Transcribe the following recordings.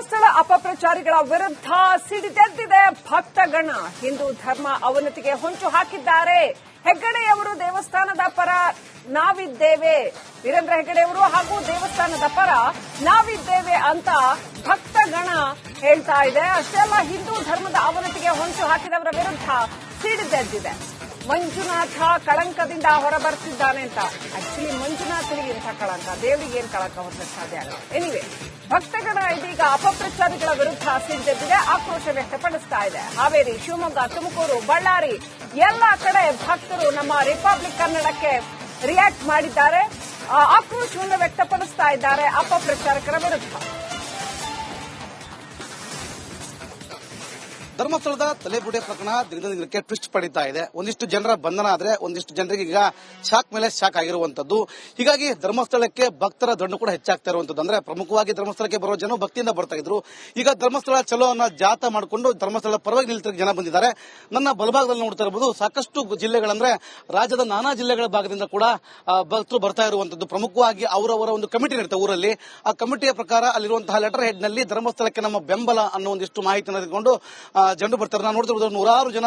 ಧರ್ಮಸ್ಥಳ ಅಪಪ್ರಚಾರಿಗಳ ವಿರುದ್ಧ ಸಿಡಿದೆದ್ದಿದೆ ಭಕ್ತಗಣ. ಹಿಂದೂ ಧರ್ಮ ಅವನತಿಗೆ ಹೊಂಚು ಹಾಕಿದ್ದಾರೆ. ಹೆಗ್ಗಡೆಯವರು ದೇವಸ್ಥಾನದ ಪರ ನಾವಿದ್ದೇವೆ. ವೀರೇಂದ್ರ ಹೆಗ್ಗಡೆಯವರು ಹಾಗೂ ದೇವಸ್ಥಾನದ ಪರ ನಾವಿದ್ದೇವೆ ಅಂತ ಭಕ್ತಗಣ ಹೇಳ್ತಾ ಇದೆ. ಅಷ್ಟೇ ಅಲ್ಲ, ಹಿಂದೂ ಧರ್ಮದ ಅವನತಿಗೆ ಹೊಂಚು ಹಾಕಿದವರ ವಿರುದ್ಧ ಸಿಡಿದೆದ್ದಿದೆ ಮಂಜುನಾಥ ಕಳಂಕದಿಂದ ಹೊರಬರ್ತಿದ್ದಾನೆ ಅಂತ. ಆಕ್ಚುಲಿ ಮಂಜುನಾಥನಿಗೆ ಇಂಥ ಕಳಂಕ, ದೇವರಿಗೆ ಏನ್ ಕಳಂಕ ಹೊರಲಿಕ್ಕೆ ಸಾಧ್ಯ ಆಗಲ್ಲ. ಎನಿವೆ ಭಕ್ತಗಣ ಇದೀಗ ಅಪಪ್ರಚಾರಗಳ ವಿರುದ್ಧ ಸಿಡಿದೆದ್ದಿದೆ ಆಕ್ರೋಶ ವ್ಯಕ್ತಪಡಿಸ್ತಾ ಇದೆ. ಹಾವೇರಿ, ಶಿವಮೊಗ್ಗ, ತುಮಕೂರು, ಬಳ್ಳಾರಿ ಎಲ್ಲ ಕಡೆ ಭಕ್ತರು ನಮ್ಮ ರಿಪಬ್ಲಿಕ್ ಕನ್ನಡಕ್ಕೆ ರಿಯಾಕ್ಟ್ ಮಾಡಿದ್ದಾರೆ. ಆಕ್ರೋಶವನ್ನು ವ್ಯಕ್ತಪಡಿಸ್ತಾ ಇದ್ದಾರೆ ಅಪಪ್ರಚಾರಕರ ವಿರುದ್ಧ. ಧರ್ಮಸ್ಥಳದ ತಲೆಬುಡೆ ಪ್ರಕರಣ ದಿನದಿಂದ ದಿನಕ್ಕೆ ಟ್ವಿಸ್ಟ್ ಪಡೀತಾ ಇದೆ. ಒಂದಿಷ್ಟು ಜನರ ಬಂಧನ ಆದ್ರೆ ಒಂದಿಷ್ಟು ಜನರಿಗೆ ಈಗ ಶಾಕ್ ಮೇಲೆ ಶಾಕ್ ಆಗಿರುವಂತದ್ದು. ಹೀಗಾಗಿ ಧರ್ಮಸ್ಥಳಕ್ಕೆ ಭಕ್ತರ ದಂಡು ಕೂಡ ಹೆಚ್ಚಾಗ್ತಾ ಇರುವಂತದ್ದು. ಅಂದ್ರೆ ಪ್ರಮುಖವಾಗಿ ಧರ್ಮಸ್ಥಳಕ್ಕೆ ಬರುವ ಜನ ಭಕ್ತಿಯಿಂದ ಬರ್ತಾ ಇದ್ರು. ಈಗ ಧರ್ಮಸ್ಥಳ ಚಲೋ ಅನ್ನೋ ಜಾತ ಮಾಡಿಕೊಂಡು ಧರ್ಮಸ್ಥಳ ಪರವಾಗಿ ನಿಲ್ತಿರೋ ಜನ ಬಂದಿದ್ದಾರೆ. ನನ್ನ ಬಲಭಾಗದಲ್ಲಿ ನೋಡ್ತಾ ಇರಬಹುದು ಸಾಕಷ್ಟು ಜಿಲ್ಲೆಗಳಂದ್ರೆ ರಾಜ್ಯದ ನಾನಾ ಜಿಲ್ಲೆಗಳ ಭಾಗದಿಂದ ಕೂಡ ಭಕ್ತರು ಬರ್ತಾ ಇರುವಂತದ್ದು. ಪ್ರಮುಖವಾಗಿ ಅವರವರ ಒಂದು ಕಮಿಟಿ ಇರುತ್ತೆ ಊರಲ್ಲಿ. ಆ ಕಮಿಟಿಯ ಪ್ರಕಾರ ಅಲ್ಲಿರುವಂತಹ ಲೆಟರ್ ಹೆಡ್ನಲ್ಲಿ ಧರ್ಮಸ್ಥಳಕ್ಕೆ ನಮ್ಮ ಬೆಂಬಲ ಅನ್ನೋ ಒಂದಿಷ್ಟು ಮಾಹಿತಿಯನ್ನು ತೆಗೆದುಕೊಂಡು ಆ, ಜನರು ಬರ್ತಾರೆ. ನಾನು ನೋಡ್ತಿರೋದು ನೂರಾರು ಜನ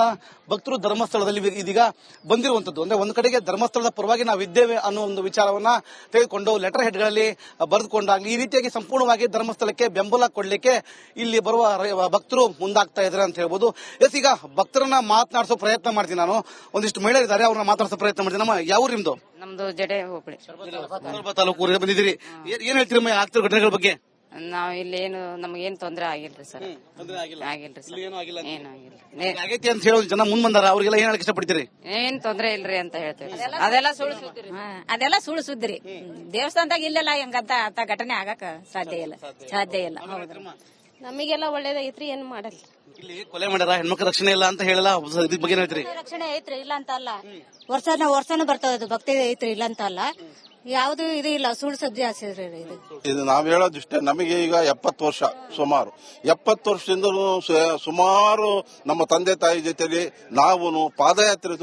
ಭಕ್ತರು ಧರ್ಮಸ್ಥಳದಲ್ಲಿ ಇದೀಗ ಬಂದಿರುವಂತದ್ದು ಅಂದ್ರೆ ಒಂದು ಕಡೆಗೆ ಧರ್ಮಸ್ಥಳದ ಪರವಾಗಿ ನಾವು ಇದ್ದೇವೆ ಅನ್ನೋ ಒಂದು ವಿಚಾರವನ್ನ ತೆಗೆದುಕೊಂಡು ಲೆಟರ್ ಹೆಡ್ಗಳಲ್ಲಿ ಬರೆದುಕೊಂಡಾಗ್ಲಿ ಈ ರೀತಿಯಾಗಿ ಸಂಪೂರ್ಣವಾಗಿ ಧರ್ಮಸ್ಥಳಕ್ಕೆ ಬೆಂಬಲ ಕೊಡ್ಲಿಕ್ಕೆ ಇಲ್ಲಿ ಬರುವ ಭಕ್ತರು ಮುಂದಾಗ್ತಾ ಇದ್ದಾರೆ ಅಂತ ಹೇಳ್ಬೋದು. ಎಸ್ ಈಗ ಭಕ್ತರನ್ನ ಮಾತನಾಡಿಸೋ ಪ್ರಯತ್ನ ಮಾಡ್ತೀನಿ ನಾನು. ಒಂದಿಷ್ಟು ಮಹಿಳೆಯರಿದ್ದಾರೆ ಅವ್ರನ್ನ ಮಾತಾಡಿಸೋ ಪ್ರಯತ್ನ ಮಾಡ್ತೀನಿ. ನಮ್ಮ ಯಾವ ನಿಮ್ದು? ನಮ್ದು ಜಡೆ ಹೋಬಳಿ. ತಾಲೂಕು ಬಂದಿದ್ದೀರಿ. ಏನ್- ಹೇಳ್ತೀರಿ ಆಗ್ತಿರೋ ಘಟನೆಗಳ ಬಗ್ಗೆ? ನಾವ್ ಇಲ್ಲಿ ಏನು ನಮಗೇನ್ ತೊಂದರೆ ಆಗಿಲ್ರಿ ಸರ್. ತೊಂದ್ರೆ ಆಗಿಲ್ಲ. ಆಗಿಲ್ರಿ ಸರ್. ಇಲ್ಲಿ ಏನೂ ಆಗಿಲ್ಲ ಅಂತ. ಏನು ಆಗಿಲ್ಲ. ನೇ- ಆಗೈತಿ ಅಂತ ಹೇಳೋ ಜನ ಮುಂದ್ ಬಂದಾರ ಅವ್ರಿಗೆಲ್ಲ ಏನ್ ಹೇಳಕ್ ಇಷ್ಟಪಡ್ತೀರಿ? ಏನ್ ತೊಂದ್ರೆ ಇಲ್ರಿ ಅಂತ ಹೇಳ್ತೇವೆ ಅದೆಲ್ಲ ಸುಳ್ಳು ಸುದ್ದಿ ಹಾ, ಅದೆಲ್ಲ ಸುಳ್ಳು ಸುದ್ದಿರಿ. ದೇವಸ್ಥಾನದಾಗ ಇಲ್ಲೆಲ್ಲ ಹೆಂಗಂತ ಅಂತ ಘಟನೆ ಆಗಕ ಸಾಧ್ಯ ಇಲ್ಲ. ಸಾಧ್ಯ ಇಲ್ಲ. ನಮಗೆಲ್ಲ ಒಳ್ಳೇದಾಗೈತ್ರಿ ಏನ್ ಮಾಡಲ್ಲ. ಇಲ್ಲಿ ಕೊಲೆ ಮಾಡ್ಯಾರ ಹೆಣ್ಮಕ್ಳ ರಕ್ಷಣೆ ಇಲ್ಲ ಅಂತ ಹೇಳಲ್ಲ ಇದ್ರ ಬಗ್ಗೆ ಏನ್ ಹೇಳ್ತೀರಿ? ರಕ್ಷಣೆ ಐತ್ರಿ ಇಲ್ಲ ಅಂತ ಅಲ್ಲ. ವರ್ಷನ ವರ್ಷನೂ ಬರ್ತದ ಭಕ್ತಿ ಐತ್ರಿ ಇಲ್ಲ ಅಂತ ಅಲ್ಲ. ಯಾವ್ದು ಇದು ಇಲ್ಲ ಸುಳ್ಳು ಸುದ್ದಿ ಹಾಸಿದ್ರೆ ಇದು. ಇದು ನಾವ್ ಹೇಳೋದಿಷ್ಟೇ ನಮಗೆ ಈಗ ಎಪ್ಪತ್ತು ವರ್ಷ ಸುಮಾರು. ಎಪ್ಪತ್ತು ವರ್ಷದಿಂದ ಸುಮಾರು ನಮ್ಮ ತಂದೆ ತಾಯಿ ಜೊತೆಲಿ ನಾವು ಪಾದಯಾತ್ರೆ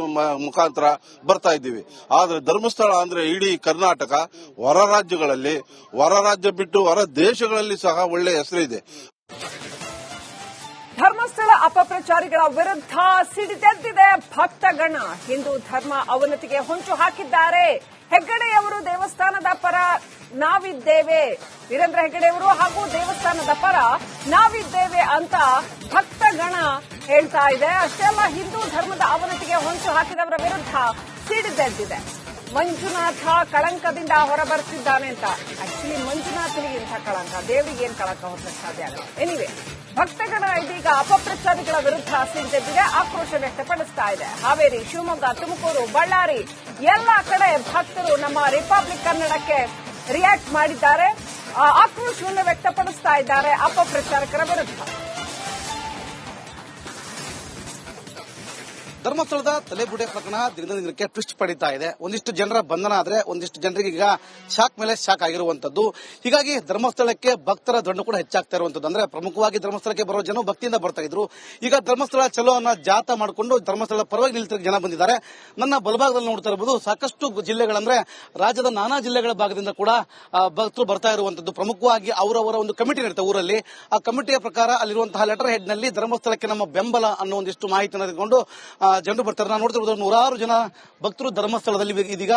ಮುಖಾಂತರ ಬರ್ತಾ ಇದ್ದೀವಿ. ಆದ್ರೆ ಧರ್ಮಸ್ಥಳ ಅಂದ್ರೆ ಇಡೀ ಕರ್ನಾಟಕ ಹೊರ ರಾಜ್ಯಗಳಲ್ಲಿ ಹೊರ ರಾಜ್ಯ ಬಿಟ್ಟು ಹೊರ ದೇಶಗಳಲ್ಲಿ ಸಹ ಒಳ್ಳೆ ಹೆಸರಿದೆ. ಧರ್ಮಸ್ಥಳ ಅಪಪ್ರಚಾರಿಗಳ ವಿರುದ್ಧ ಸಿಡಿದೆದ್ದಿದೆ ಭಕ್ತಗಣ. ಹಿಂದೂ ಧರ್ಮ ಅವನತಿಗೆ ಹೊಂಚು ಹಾಕಿದ್ದಾರೆ. ಹೆಗ್ಗಡೆಯವರು ದೇವಸ್ಥಾನದ ಪರ ನಾವಿದ್ದೇವೆ. ವೀರೇಂದ್ರ ಹೆಗ್ಗಡೆಯವರು ಹಾಗೂ ದೇವಸ್ಥಾನದ ಪರ ನಾವಿದ್ದೇವೆ ಅಂತ ಭಕ್ತಗಣ ಹೇಳ್ತಾ ಇದೆ. ಅಷ್ಟೇ ಅಲ್ಲ, ಹಿಂದೂ ಧರ್ಮದ ಅವನತಿಗೆ ಹೊಂಚು ಹಾಕಿದವರ ವಿರುದ್ಧ ಸಿಡಿದೆದ್ದಿದೆ ಮಂಜುನಾಥ ಕಳಂಕದಿಂದ ಹೊರಬರ್ತಿದ್ದಾನೆ ಅಂತ. ಆಕ್ಚುಲಿ ಮಂಜುನಾಥನಿಗೆ ಇಂಥ ಕಳಂಕ, ದೇವರಿಗೆ ಏನ್ ಕಳಂಕ ಹೊಸ ಸಾಧ್ಯ ಆಗಲ್ಲ. ಎನಿವೆ ಭಕ್ತಗಣ ಇದೀಗ ಅಪಪ್ರಚಾರಿಗಳ ವಿರುದ್ಧ ಸಿಡಿದೆದ್ದಿದೆ ಆಕ್ರೋಶ ವ್ಯಕ್ತಪಡಿಸ್ತಾ ಇದೆ. ಹಾವೇರಿ, ಶಿವಮೊಗ್ಗ, ತುಮಕೂರು, ಬಳ್ಳಾರಿ ಎಲ್ಲ ಕಡೆ ಭಕ್ತರು ನಮ್ಮ ರಿಪಬ್ಲಿಕ್ ಕನ್ನಡಕ್ಕೆ ರಿಯಾಕ್ಟ್ ಮಾಡಿದ್ದಾರೆ. ಆಕ್ರೋಶವನ್ನು ವ್ಯಕ್ತಪಡಿಸ್ತಾ ಇದ್ದಾರೆ ಅಪಪ್ರಚಾರಕರ ವಿರುದ್ಧ. ಧರ್ಮಸ್ಥಳದ ತಲೆಬುಡೆ ಪ್ರಕರಣ ದಿನದಿಂದ ದಿನಕ್ಕೆ ಟ್ವಿಸ್ಟ್ ಪಡೀತಾ ಇದೆ. ಒಂದಿಷ್ಟು ಜನರ ಬಂಧನ ಆದ್ರೆ ಒಂದಿಷ್ಟು ಜನರಿಗೆ ಈಗ ಶಾಕ್ ಮೇಲೆ ಶಾಕ್ ಆಗಿರುವಂತದ್ದು. ಹೀಗಾಗಿ ಧರ್ಮಸ್ಥಳಕ್ಕೆ ಭಕ್ತರ ದಂಡು ಕೂಡ ಹೆಚ್ಚಾಗ್ತಾ ಇರುವಂತದ್ದು. ಅಂದ್ರೆ ಪ್ರಮುಖವಾಗಿ ಧರ್ಮಸ್ಥಳಕ್ಕೆ ಬರುವ ಜನ ಭಕ್ತಿಯಿಂದ ಬರ್ತಾ ಇದ್ರು. ಈಗ ಧರ್ಮಸ್ಥಳ ಚಲೋ ಅನ್ನ ಜಾತ ಮಾಡಿಕೊಂಡು ಧರ್ಮಸ್ಥಳ ಪರವಾಗಿ ನಿಲ್ತಿರೋ ಜನ ಬಂದಿದ್ದಾರೆ. ನನ್ನ ಬಲಭಾಗದಲ್ಲಿ ನೋಡ್ತಾ ಇರಬಹುದು ಸಾಕಷ್ಟು ಜಿಲ್ಲೆಗಳಂದ್ರೆ ರಾಜ್ಯದ ನಾನಾ ಜಿಲ್ಲೆಗಳ ಭಾಗದಿಂದ ಕೂಡ ಭಕ್ತರು ಬರ್ತಾ ಇರುವಂತದ್ದು. ಪ್ರಮುಖವಾಗಿ ಅವರವರ ಒಂದು ಕಮಿಟಿ ಇರುತ್ತೆ ಊರಲ್ಲಿ. ಆ ಕಮಿಟಿಯ ಪ್ರಕಾರ ಅಲ್ಲಿರುವಂತಹ ಲೆಟರ್ ಹೆಡ್ನಲ್ಲಿ ಧರ್ಮಸ್ಥಳಕ್ಕೆ ನಮ್ಮ ಬೆಂಬಲ ಅನ್ನೋ ಒಂದಿಷ್ಟು ಮಾಹಿತಿಯನ್ನು ತೆಗೆದುಕೊಂಡು ಜನರು ಬರ್ತಾರೆ. ನಾವು ನೋಡ್ತಿರ್ಬೋದು ನೂರಾರು ಜನ ಭಕ್ತರು ಧರ್ಮಸ್ಥಳದಲ್ಲಿ ಇದೀಗ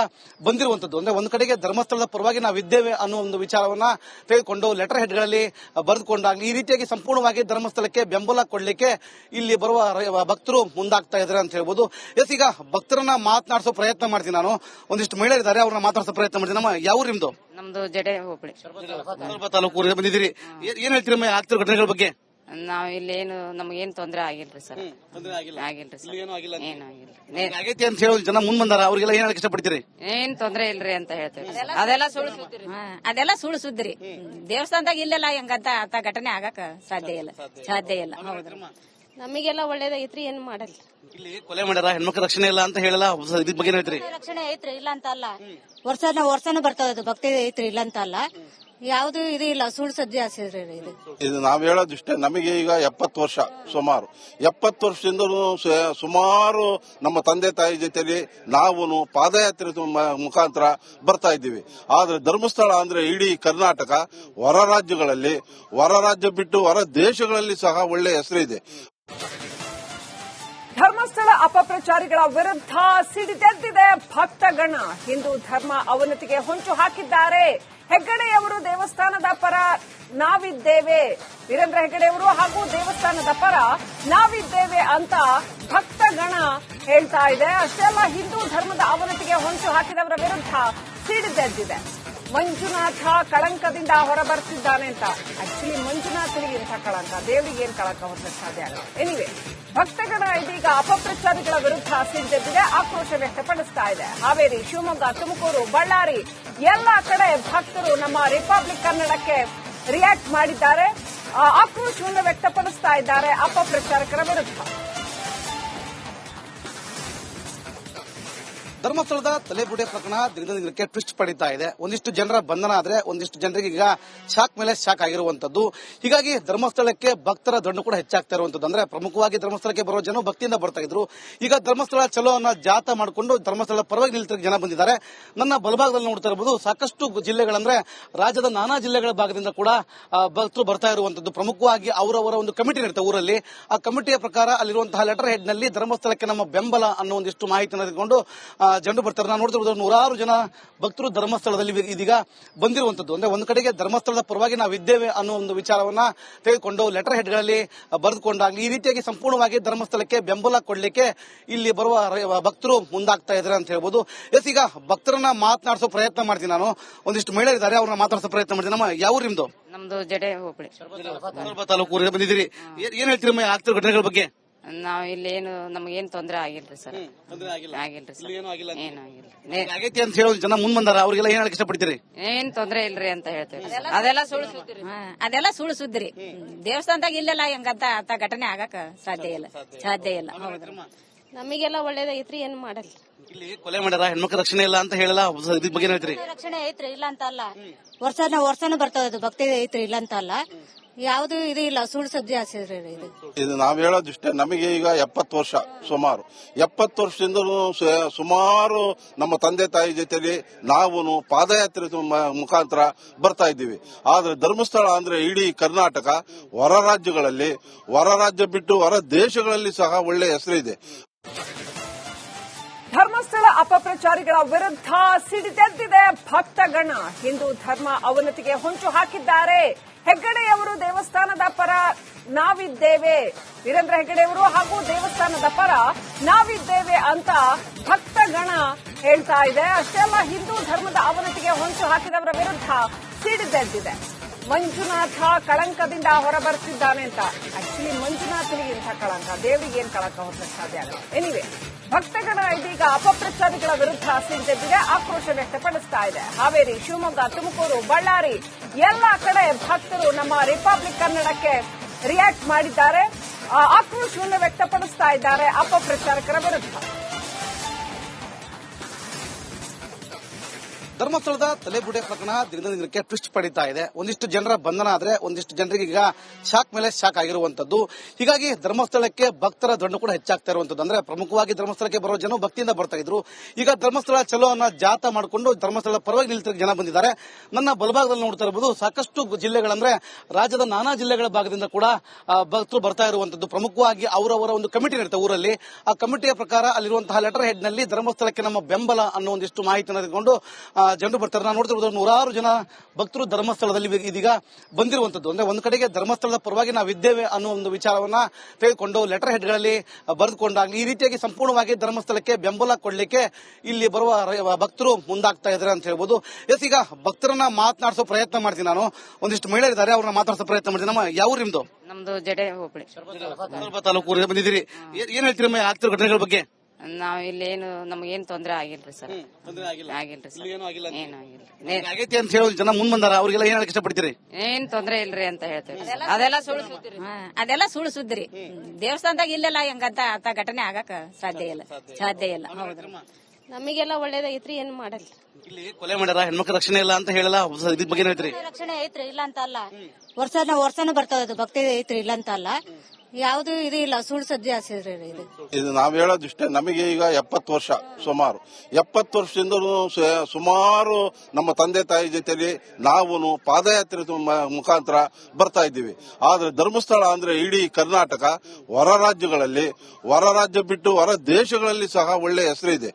ಬಂದಿರುವಂತದ್ದು ಅಂದ್ರೆ ಒಂದು ಕಡೆಗೆ ಧರ್ಮಸ್ಥಳದ ಪರವಾಗಿ ನಾವು ಇದ್ದೇವೆ ಅನ್ನೋ ಒಂದು ವಿಚಾರವನ್ನ ತೆಗೆದುಕೊಂಡು ಲೆಟರ್ ಹೆಡ್ಗಳಲ್ಲಿ ಬರೆದುಕೊಂಡಾಗ್ಲಿ ಈ ರೀತಿಯಾಗಿ ಸಂಪೂರ್ಣವಾಗಿ ಧರ್ಮಸ್ಥಳಕ್ಕೆ ಬೆಂಬಲ ಕೊಡಲಿಕ್ಕೆ ಇಲ್ಲಿ ಬರುವ ಭಕ್ತರು ಮುಂದಾಗ್ತಾ ಇದ್ದಾರೆ ಅಂತ ಹೇಳ್ಬೋದು. ಎಸ್ ಈಗ ಭಕ್ತರನ್ನ ಮಾತನಾಡಿಸೋ ಪ್ರಯತ್ನ ಮಾಡ್ತೀನಿ ನಾನು. ಒಂದಿಷ್ಟು ಮಹಿಳೆಯರಿದ್ದಾರೆ ಅವ್ರನ್ನ ಮಾತಾಡಿಸೋ ಪ್ರಯತ್ನ ಮಾಡ್ತೀನಿ. ನಮ್ಮ ಯಾವ ನಿಮ್ದು? ನಮ್ದು ಜಡೆ ಹೋಬಳಿ. ತಾಲೂಕು. ಬಂದಿದ್ದೀರಿ. ಏನ್- ಹೇಳ್ತೀರಿ ಆಗ್ತಿರೋ ಘಟನೆಗಳ ಬಗ್ಗೆ? ನಾವ್ ಇಲ್ಲಿ ಏನು ನಮಗೇನ್ ತೊಂದ್ರೆ ಆಗಿಲ್ರಿ ಸರ್. ತೊಂದ್ರೆ ಆಗಿಲ್ಲ. ಆಗಿಲ್ರಿ ಸರ್. ಇಲ್ಲಿ ಏನೂ ಆಗಿಲ್ಲ. ಅಂತ. ಏನು ಆಗಿಲ್ಲ. ನೇ- ಆಗೈತಿ ಅಂತ ಹೇಳೋ ಜನ ಮುಂದ್ ಬಂದಾರ ಅವ್ರಿಗೆಲ್ಲ ಏನ್ ಹೇಳಕ್ ಇಷ್ಟಪಡ್ತೀರಿ? ಏನ್ ತೊಂದ್ರೆ ಇಲ್ರಿ ಅಂತ ಹೇಳ್ತೇವೆ. ಅದೆಲ್ಲ ಸುಳ್ಳು ಸುದ್ದಿ ಹಾ, ಅದೆಲ್ಲ ಸುಳ್ಳು ಸುದ್ರಿ ದೇವಸ್ಥಾನದಾಗ ಇಲ್ಲೆಲ್ಲ ಹೆಂಗಂತ ಅಂತ ಘಟನೆ ಆಗಕ ಸಾಧ್ಯ ಇಲ್ಲ. ಸಾಧ್ಯ ಇಲ್ಲ. ಹೌದ್ರಿ. ನಮಗೆಲ್ಲ ಒಳ್ಳೇದಾಗೈತ್ರಿ ಏನ್ ಮಾಡಲ್ಲ. ಇಲ್ಲಿ ಕೊಲೆ ಮಾಡ್ಯಾರ ಹೆಣ್ಮಕ್ಳ ರಕ್ಷಣೆ ಇಲ್ಲ ಅಂತ ಹೇಳಲ್ಲ ಇದ್ರ ಬಗ್ಗೆ ಏನ್ ಹೇಳ್ತೀರಿ? ರಕ್ಷಣೆ ಐತ್ರಿ ಇಲ್ಲ ಅಂತ ಅಲ್ಲ. ವರ್ಷನ ವರ್ಷನೂ ಬರ್ತದ ಭಕ್ತಿ ಐತ್ರಿ ಇಲ್ಲ ಅಂತ ಅಲ್ಲ. ಯಾವ್ದು ಇದು ಇಲ್ಲ ಸುಳ್ಳು ಸದ್ಯ ಹಸಿದ್ರಿ ಇದು. ಇದು ನಾವ್ ಹೇಳೋದಿಷ್ಟೇ ನಮಗೆ ಈಗ ಎಪ್ಪತ್ತು ವರ್ಷ ಸುಮಾರು. ಎಪ್ಪತ್ತು ವರ್ಷದಿಂದ ಸುಮಾರು ನಮ್ಮ ತಂದೆ ತಾಯಿ ಜೊತೆಲಿ ನಾವು ಪಾದಯಾತ್ರೆ ಮುಖಾಂತರ ಬರ್ತಾ ಇದ್ದೀವಿ. ಆದ್ರೆ ಧರ್ಮಸ್ಥಳ ಅಂದ್ರೆ ಇಡೀ ಕರ್ನಾಟಕ ಹೊರ ರಾಜ್ಯಗಳಲ್ಲಿ ಹೊರ ರಾಜ್ಯ ಬಿಟ್ಟು ಹೊರ ದೇಶಗಳಲ್ಲಿ ಸಹ ಒಳ್ಳೆ ಹೆಸರಿದೆ. ಧರ್ಮಸ್ಥಳ ಅಪಪ್ರಚಾರಿಗಳ ವಿರುದ್ಧ ಸಿಡಿದೆದ್ದಿದೆ ಭಕ್ತಗಣ. ಹಿಂದೂ ಧರ್ಮ ಅವನತಿಗೆ ಹೊಂಚು ಹಾಕಿದ್ದಾರೆ. ಹೆಗ್ಗಡೆಯವರು ದೇವಸ್ಥಾನದ ಪರ ನಾವಿದ್ದೇವೆ. ವೀರೇಂದ್ರ ಹೆಗ್ಗಡೆಯವರು ಹಾಗೂ ದೇವಸ್ಥಾನದ ಪರ ನಾವಿದ್ದೇವೆ ಅಂತ ಭಕ್ತಗಣ ಹೇಳ್ತಾ ಇದೆ. ಅಷ್ಟೇ ಅಲ್ಲ, ಹಿಂದೂ ಧರ್ಮದ ಅವನತಿಗೆ ಹೊಂಚು ಹಾಕಿದವರ ವಿರುದ್ಧ ಸಿಡಿದೆದ್ದಿದೆ ಮಂಜುನಾಥ ಕಳಂಕದಿಂದ ಹೊರಬರ್ತಿದ್ದಾನೆ ಅಂತ. ಆಕ್ಚುಲಿ ಮಂಜುನಾಥನಿಗೆ ಇಂಥ ಕಳಂಕ, ದೇವರಿಗೆ ಏನ್ ಕಳಂಕ ಸಾಧ್ಯ ಆಗಲ್ಲ. ಎನಿವೆ ಭಕ್ತಗಣ ಇದೀಗ ಅಪಪ್ರಚಾರಿಗಳ ವಿರುದ್ಧ ಸಿಡಿದೆದ್ದಿದೆ ಆಕ್ರೋಶ ವ್ಯಕ್ತಪಡಿಸ್ತಾ ಇದೆ. ಹಾವೇರಿ, ಶಿವಮೊಗ್ಗ, ತುಮಕೂರು, ಬಳ್ಳಾರಿ, ಎಲ್ಲ ಕಡೆ ಭಕ್ತರು ನಮ್ಮ ರಿಪಬ್ಲಿಕ್ ಕನ್ನಡಕ್ಕೆ ರಿಯಾಕ್ಟ್ ಮಾಡಿದ್ದಾರೆ. ಆಕ್ರೋಶವನ್ನು ವ್ಯಕ್ತಪಡಿಸ್ತಾ ಇದ್ದಾರೆ ಅಪಪ್ರಚಾರಕರ ವಿರುದ್ಧ. ಧರ್ಮಸ್ಥಳದ ತಲೆಬುಡೆ ಪ್ರಕರಣ ದಿನದಿಂದ ದಿನಕ್ಕೆ ಟ್ವಿಸ್ಟ್ ಪಡಿತಾ ಇದೆ. ಒಂದಿಷ್ಟು ಜನರ ಬಂಧನ ಆದ್ರೆ ಒಂದಿಷ್ಟು ಜನರಿಗೆ ಈಗ ಶಾಕ್ ಮೇಲೆ ಶಾಕ್ ಆಗಿರುವಂತದ್ದು. ಹೀಗಾಗಿ ಧರ್ಮಸ್ಥಳಕ್ಕೆ ಭಕ್ತರ ದಂಡು ಕೂಡ ಹೆಚ್ಚಾಗ್ತಾ ಇರುವಂತದ್ದು. ಅಂದ್ರೆ ಪ್ರಮುಖವಾಗಿ ಧರ್ಮಸ್ಥಳಕ್ಕೆ ಬರುವ ಜನ ಭಕ್ತಿಯಿಂದ ಬರ್ತಾ ಇದ್ರು. ಈಗ ಧರ್ಮಸ್ಥಳ ಚಲೋ ಅನ್ನ ಜಾತ ಮಾಡಿಕೊಂಡು ಧರ್ಮಸ್ಥಳ ಪರವಾಗಿ ನಿಲ್ತಿರೋ ಜನ ಬಂದಿದ್ದಾರೆ. ನನ್ನ ಬಲಭಾಗದಲ್ಲಿ ನೋಡ್ತಾ ಇರಬಹುದು ಸಾಕಷ್ಟು ಜಿಲ್ಲೆಗಳಂದ್ರೆ ರಾಜ್ಯದ ನಾನಾ ಜಿಲ್ಲೆಗಳ ಭಾಗದಿಂದ ಕೂಡ ಭಕ್ತರು ಬರ್ತಾ ಇರುವಂತದ್ದು. ಪ್ರಮುಖವಾಗಿ ಅವರವರ ಒಂದು ಕಮಿಟಿ ಇರುತ್ತೆ ಊರಲ್ಲಿ. ಆ ಕಮಿಟಿಯ ಪ್ರಕಾರ ಅಲ್ಲಿರುವಂತಹ ಲೆಟರ್ ಹೆಡ್ನಲ್ಲಿ ಧರ್ಮಸ್ಥಳಕ್ಕೆ ನಮ್ಮ ಬೆಂಬಲ ಅನ್ನೋ ಒಂದಿಷ್ಟು ಮಾಹಿತಿಯನ್ನು ತೆಗೆದುಕೊಂಡು ಜನರು ಬರ್ತಾರೆ. ನಾನು ನೋಡ್ತಿರೋದು ನೂರಾರು ಜನ ಭಕ್ತರು ಧರ್ಮಸ್ಥಳದಲ್ಲಿ ಇದೀಗ ಬಂದಿರುವಂತದ್ದು ಅಂದ್ರೆ ಒಂದು ಕಡೆಗೆ ಧರ್ಮಸ್ಥಳದ ಪರವಾಗಿ ನಾವು ನಾವಿದ್ದೇವೆ ಅನ್ನೋ ಒಂದು ವಿಚಾರವನ್ನ ತೆಗೆದುಕೊಂಡು ಲೆಟರ್ ಹೆಡ್ಗಳಲ್ಲಿ ಬರೆದುಕೊಂಡಾಗ್ಲಿ ಈ ರೀತಿಯಾಗಿ ಸಂಪೂರ್ಣವಾಗಿ ಧರ್ಮಸ್ಥಳಕ್ಕೆ ಬೆಂಬಲ ಕೊಡಲಿಕ್ಕೆ ಇಲ್ಲಿ ಬರುವ ಭಕ್ತರು ಮುಂದಾಗ್ತಾ ಇದ್ದಾರೆ ಅಂತ ಹೇಳ್ಬೋದು. ಎಸ್ ಈಗ ಭಕ್ತರನ್ನ ಮಾತನಾಡಿಸೋ ಪ್ರಯತ್ನ ಮಾಡ್ತೀನಿ ನಾನು. ಒಂದಿಷ್ಟು ಮಹಿಳೆಯರಿದ್ದಾರೆ ಅವ್ರನ್ನ ಮಾತಾಡಿಸೋ ಪ್ರಯತ್ನ ಮಾಡ್ತೀನಿ. ನಮ್ಮ ಯಾವ ನಿಮ್ದು? ನಮ್ದು ಜಡೆ ಹೋಬಳಿ. ತಾಲೂಕು ಬಂದಿದ್ದೀರಿ. ಏನ್- ಏನ್ ಹೇಳ್ತೀರಿ ಆಗ್ತಿರೋ ಘಟನೆಗಳ ಬಗ್ಗೆ? ನಾವ್ ಇಲ್ಲಿ ಏನು ನಮ್ಗೇನ್ ತೊಂದ್ರೆ ಆಗಿಲ್ರಿ ಸರ್. ಆಗಿಲ್ರಿ ಸರ್. ಏನು ಆಗಿಲ್ಲ. ನೇ- ಆಗೈತಿ ಅಂತ ಹೇಳೋ ಜನ ಮುಂದ್ ಬಂದಾರ ಅವ್ರಿಗೆಲ್ಲ ಏನ್ ಹೇಳಕ್ ಇಷ್ಟಪಡ್ತೀರಿ? ಏನ್ ತೊಂದ್ರೆ ಇಲ್ರಿ ಅಂತ ಹೇಳ್ತೇವೆ. ಅದೆಲ್ಲ ಸುಳ್ಳು ಸುದ್ದಿ ರೀ. ಹಾ, ಅದೆಲ್ಲ ಸುಳ್ಳು ಸುದ್ದಿರಿ ದೇವಸ್ಥಾನದಾಗ ಇಲ್ಲೆಲ್ಲ ಹೆಂಗಂತ ಅಂತ ಘಟನೆ ಆಗಕ ಸಾಧ್ಯ ಇಲ್ಲ. ಸಾಧ್ಯ ಇಲ್ಲ. ನಮಗೆಲ್ಲ ಒಳ್ಳೇದೈತ್ರಿ ಏನ್ ಮಾಡಲ್ಲ. ಇಲ್ಲಿ ಕೊಲೆ ಮಾಡ್ಯಾರ ಹೆಣ್ಮಕ್ಳ ರಕ್ಷಣೆ ಇಲ್ಲ ಅಂತ ಹೇಳಲ್ಲ ಇದ್ರ ಬಗ್ಗೆ ಏನ್ ಹೇಳ್ತೀರಿ? ರಕ್ಷಣೆ ಐತ್ರಿ ಇಲ್ಲ ಅಂತ ಅಲ್ಲ. ವರ್ಷನ ವರ್ಷನೂ ಬರ್ತದ ಭಕ್ತಿ ಐತ್ರಿ ಇಲ್ಲ ಅಂತ ಅಲ್ಲ. ಯಾವ್ದು ಇದು ಇಲ್ಲ, ಸುಳ್ಳು ಸುದ್ದಿ ಇದು. ನಾವ್ ಹೇಳೋದಿಷ್ಟೇ, ನಮಗೆ ಈಗ ಎಪ್ಪತ್ತು ವರ್ಷ ಸುಮಾರು. ಎಪ್ಪತ್ತು ವರ್ಷದಿಂದ ಸುಮಾರು ನಮ್ಮ ತಂದೆ ತಾಯಿ ಜೊತೆಲಿ ನಾವು ಪಾದಯಾತ್ರೆ ಮುಖಾಂತರ ಬರ್ತಾ ಇದ್ದೀವಿ. ಆದ್ರೆ ಧರ್ಮಸ್ಥಳ ಅಂದ್ರೆ ಇಡೀ ಕರ್ನಾಟಕ ಹೊರ ರಾಜ್ಯಗಳಲ್ಲಿ, ಹೊರ ರಾಜ್ಯ ಬಿಟ್ಟು ಹೊರ ದೇಶಗಳಲ್ಲಿ ಸಹ ಒಳ್ಳೆ ಹೆಸರಿದೆ. ಧರ್ಮಸ್ಥಳ ಅಪಪ್ರಚಾರಿಗಳ ವಿರುದ್ಧ ಸಿಡಿದೆದ್ದಿದೆ ಭಕ್ತಗಣ. ಹಿಂದೂ ಧರ್ಮ ಅವನತಿಗೆ ಹೊಂಚು ಹಾಕಿದ್ದಾರೆ. ಹೆಗ್ಗಡೆಯವರು ದೇವಸ್ಥಾನದ ಪರ ನಾವಿದ್ದೇವೆ. ವೀರೇಂದ್ರ ಹೆಗ್ಗಡೆಯವರು ಹಾಗೂ ದೇವಸ್ಥಾನದ ಪರ ನಾವಿದ್ದೇವೆ ಅಂತ ಭಕ್ತಗಣ ಹೇಳ್ತಾ ಇದೆ. ಅಷ್ಟೇ ಅಲ್ಲ, ಹಿಂದೂ ಧರ್ಮದ ಅವನತಿಗೆ ಹೊಂಚು ಹಾಕಿದವರ ವಿರುದ್ಧ ಸಿಡಿದೆದ್ದಿದೆ ಮಂಜುನಾಥ ಕಳಂಕದಿಂದ ಹೊರಬರ್ತಿದ್ದಾನೆ ಅಂತ. ಆಕ್ಚುಲಿ ಮಂಜುನಾಥನಿಗೆ ಇಂಥ ಕಳಂಕ, ದೇವರಿಗೆ ಏನ್ ಕಳಂಕ ಹೊಸ ಸಾಧ್ಯ ಆಗಲ್ಲ. ಎನಿವೆ ಭಕ್ತಗಣ ಇದೀಗ ಅಪಪ್ರಚಾರಿಗಳ ವಿರುದ್ಧ ಸಿಡಿದೆದ್ದಿದೆ ಆಕ್ರೋಶ ವ್ಯಕ್ತಪಡಿಸ್ತಾ ಇದೆ. ಹಾವೇರಿ, ಶಿವಮೊಗ್ಗ, ತುಮಕೂರು, ಬಳ್ಳಾರಿ, ಎಲ್ಲ ಕಡೆ ಭಕ್ತರು ನಮ್ಮ ರಿಪಬ್ಲಿಕ್ ಕನ್ನಡಕ್ಕೆ ರಿಯಾಕ್ಟ್ ಮಾಡಿದ್ದಾರೆ. ಆಕ್ರೋಶವನ್ನು ವ್ಯಕ್ತಪಡಿಸ್ತಾ ಇದ್ದಾರೆ ಅಪಪ್ರಚಾರಕರ ವಿರುದ್ಧ. ಧರ್ಮಸ್ಥಳದ ತಲೆಬುಡೆ ಪ್ರಕರಣ ದಿನದಿಂದ ದಿನಕ್ಕೆ ಟ್ವಿಸ್ಟ್ ಪಡಿತಾ ಇದೆ. ಒಂದಿಷ್ಟು ಜನರ ಬಂಧನ ಆದ್ರೆ ಒಂದಿಷ್ಟು ಜನರಿಗೆ ಈಗ ಶಾಕ್ ಮೇಲೆ ಶಾಕ್ ಆಗಿರುವಂತದ್ದು. ಹೀಗಾಗಿ ಧರ್ಮಸ್ಥಳಕ್ಕೆ ಭಕ್ತರ ದಂಡು ಕೂಡ ಹೆಚ್ಚಾಗ್ತಾ ಇರುವಂತದ್ದು. ಅಂದ್ರೆ ಪ್ರಮುಖವಾಗಿ ಧರ್ಮಸ್ಥಳಕ್ಕೆ ಬರುವ ಜನ ಭಕ್ತಿಯಿಂದ ಬರ್ತಾ ಇದ್ರು. ಈಗ ಧರ್ಮಸ್ಥಳ ಚಲೋ ಅನ್ನ ಜಾತ ಮಾಡಿಕೊಂಡು ಧರ್ಮಸ್ಥಳ ಪರವಾಗಿ ನಿಲ್ತಿರೋ ಜನ ಬಂದಿದ್ದಾರೆ. ನನ್ನ ಬಲಭಾಗದಲ್ಲಿ ನೋಡ್ತಾ ಇರಬಹುದು ಸಾಕಷ್ಟು ಜಿಲ್ಲೆಗಳಂದ್ರೆ ರಾಜ್ಯದ ನಾನಾ ಜಿಲ್ಲೆಗಳ ಭಾಗದಿಂದ ಕೂಡ ಭಕ್ತರು ಬರ್ತಾ ಇರುವಂತದ್ದು. ಪ್ರಮುಖವಾಗಿ ಅವರವರ ಒಂದು ಕಮಿಟಿ ಇರುತ್ತೆ ಊರಲ್ಲಿ. ಆ ಕಮಿಟಿಯ ಪ್ರಕಾರ ಅಲ್ಲಿರುವಂತಹ ಲೆಟರ್ ಹೆಡ್ನಲ್ಲಿ ಧರ್ಮಸ್ಥಳಕ್ಕೆ ನಮ್ಮ ಬೆಂಬಲ ಅನ್ನೋ ಒಂದಿಷ್ಟು ಮಾಹಿತಿ ತೆಗೆದುಕೊಂಡು ಜನರು ಬರ್ತಾರೆ. ನಾನು ನೋಡ್ತಿರೋದು ನೂರಾರು ಜನ ಭಕ್ತರು ಧರ್ಮಸ್ಥಳದಲ್ಲಿ ಇದೀಗ ಬಂದಿರುವಂತದ್ದು ಅಂದ್ರೆ ಒಂದ್ ಕಡೆಗೆ ಧರ್ಮಸ್ಥಳದ ಪರವಾಗಿ ನಾವಿದ್ದೇವೆ ಅನ್ನೋ ಒಂದು ವಿಚಾರವನ್ನ ತೆಗೆದುಕೊಂಡು ಲೆಟರ್ ಹೆಡ್ಗಳಲ್ಲಿ ಬರೆದುಕೊಂಡಾಗ್ಲಿ ಈ ರೀತಿಯಾಗಿ ಸಂಪೂರ್ಣವಾಗಿ ಧರ್ಮಸ್ಥಳಕ್ಕೆ ಬೆಂಬಲ ಕೊಡ್ಲಿಕ್ಕೆ ಇಲ್ಲಿ ಬರುವ ಭಕ್ತರು ಮುಂದಾಗ್ತಾ ಇದ್ದಾರೆ ಅಂತ ಹೇಳ್ಬೋದು. ಎಸ್ ಈಗ ಭಕ್ತರನ್ನ ಮಾತನಾಡಿಸೋ ಪ್ರಯತ್ನ ಮಾಡ್ತೀನಿ ನಾನು. ಒಂದಿಷ್ಟು ಮಹಿಳೆಯರಿದ್ದಾರೆ ಅವ್ರನ್ನ ಮಾತಾಡಿಸೋ ಪ್ರಯತ್ನ ಮಾಡ್ತೀನಿ. ನಮ್ಮ ಯಾವ ನಿಮ್ದು? ನಮ್ದು ಜಡೆ ಹೋಬಳಿ. ತಾಲೂಕು ಬಂದಿದ್ದೀರಿ. ಏನ್- ಏನ್ ಹೇಳ್ತೀರಿ ಆಗ್ತಿರೋ ಘಟನೆಗಳ ಬಗ್ಗೆ? ನಾವ್ ಇಲ್ಲಿ ಏನು ನಮಗೇನ್ ತೊಂದ್ರೆ ಆಗಿಲ್ರಿ ಸರ್. ಆಗಿಲ್ರಿ ಸರ್. ಏನು ಆಗಿಲ್ಲ. ನೇ- ಆಗೈತಿ ಅಂತ ಹೇಳೋ ಜನ ಮುಂದ್ ಬಂದಾರ ಅವ್ರಿಗೆಲ್ಲ ಏನ್ ಹೇಳಕ್ ಇಷ್ಟಪಡ್ತೀರಿ? ಏನ್ ತೊಂದ್ರೆ ಇಲ್ರಿ ಅಂತ ಹೇಳ್ತೇವೆ. ಅದೆಲ್ಲ ಸುಳ್ಳು ಸುದ್ದಿ. ಹಾ, ಅದೆಲ್ಲ ಸುಳ್ಳು ಸುದ್ದಿರಿ. ದೇವಸ್ಥಾನದಾಗ ಇಲ್ಲೆಲ್ಲ ಹೆಂಗಂತ ಅಂತ ಘಟನೆ ಆಗಕ ಸಾಧ್ಯ ಇಲ್ಲ. ಸಾಧ್ಯ ಇಲ್ಲ. ಹೌದು. ನಮಗೆಲ್ಲ ಒಳ್ಳೇದಾಗಿತ್ರಿ ಏನ್ ಮಾಡಲ್ಲ. ಇಲ್ಲಿ ಕೊಲೆ ಮಾಡ್ಯಾರ ಹೆಣ್ಮಕ್ಳ ರಕ್ಷಣೆ ಇಲ್ಲ ಅಂತ ಹೇಳಲ್ಲ ಇದ್ರ ಬಗ್ಗೆ ಏನ್ ಹೇಳ್ತೀರಿ? ರಕ್ಷಣೆ ಐತ್ರಿ ಇಲ್ಲ ಅಂತ ಅಲ್ಲ. ವರ್ಷನ ವರ್ಷನೂ ಬರ್ತದ ಭಕ್ತಿ ಐತ್ರಿ ಇಲ್ಲ ಅಂತ ಅಲ್ಲ. ಯಾವ್ದು ಇದು ಇಲ್ಲ, ಸುಳ್ಳು ಹಸಿದ್ರಿ ಇದು. ಇದು ನಾವ್ ಹೇಳೋದಿಷ್ಟೇ, ನಮಗೆ ಈಗ ಎಪ್ಪತ್ತು ವರ್ಷ, ಸುಮಾರು. ಎಪ್ಪತ್ತು ವರ್ಷದಿಂದ ಸುಮಾರು ನಮ್ಮ ತಂದೆ ತಾಯಿ ಜೊತೆಲಿ ನಾವು ಪಾದಯಾತ್ರೆ ಮುಖಾಂತರ ಬರ್ತಾ ಇದ್ದೀವಿ. ಆದ್ರೆ ಧರ್ಮಸ್ಥಳ ಅಂದ್ರೆ ಇಡೀ ಕರ್ನಾಟಕ ಹೊರ ರಾಜ್ಯಗಳಲ್ಲಿ, ಹೊರ ರಾಜ್ಯ ಬಿಟ್ಟು ಹೊರ ದೇಶಗಳಲ್ಲಿ ಸಹ ಒಳ್ಳೆ ಹೆಸರಿದೆ.